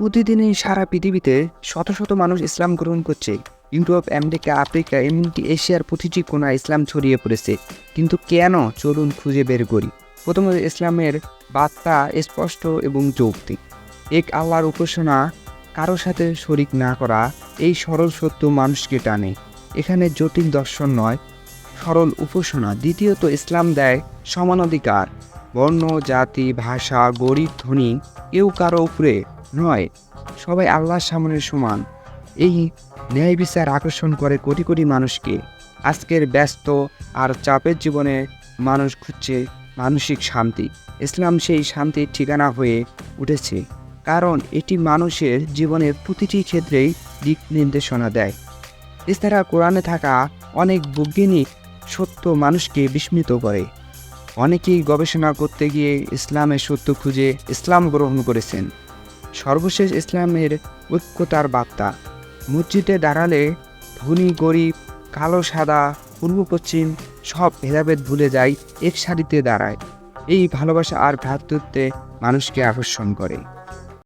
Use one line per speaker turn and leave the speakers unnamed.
প্রতিদিনই সারা পৃথিবীতে শত শত মানুষ ইসলাম গ্রহণ করছে। ইউরোপ, আমেরিকা, আফ্রিকা এমনকি এশিয়ার প্রতিটি কোনায় ইসলাম ছড়িয়ে পড়েছে। কিন্তু কেন? চলুন খুঁজে বের করি। প্রথমত ইসলামের বার্তা স্পষ্ট এবং যৌক্তিক। এক আল্লাহর উপাসনা কারও সাথে শরিক না করা, এই সরল সত্য মানুষকে টানে। এখানে জটিল দর্শন নয়, সরল উপাসনা। দ্বিতীয়ত, ইসলাম দেয় সমান অধিকার। বর্ণ, জাতি, ভাষা গরিব ধনী কেউ কারও উপরে নয়, সবাই আল্লাহর সামনে সমান। এই ন্যায় বিচার আকর্ষণ করে কোটি কোটি মানুষকে। আজকের ব্যস্ত আর চাপের জীবনে মানুষ খুঁজছে মানসিক শান্তি। ইসলাম সেই শান্তির ঠিকানা হয়ে উঠেছে, কারণ এটি মানুষের জীবনের প্রতিটি ক্ষেত্রেই দিক নির্দেশনা দেয়। এছাড়া কোরআনে থাকা অনেক বৈজ্ঞানিক সত্য মানুষকে বিস্মিত করে। অনেকেই গবেষণা করতে গিয়ে ইসলামের সত্য খুঁজে ইসলাম গ্রহণ করেছেন। সর্বশেষ ইসলামের ঐক্যতার বার্তা। মসজিদে দাঁড়ালে ধনী, গরিব, কালো, সাদা, পূর্ব, পশ্চিম সব ভেদাভেদ ভুলে যায়, এক সারিতে দাঁড়ায়। এই ভালোবাসা আর ভ্রাতৃত্বে মানুষকে আকর্ষণ করে।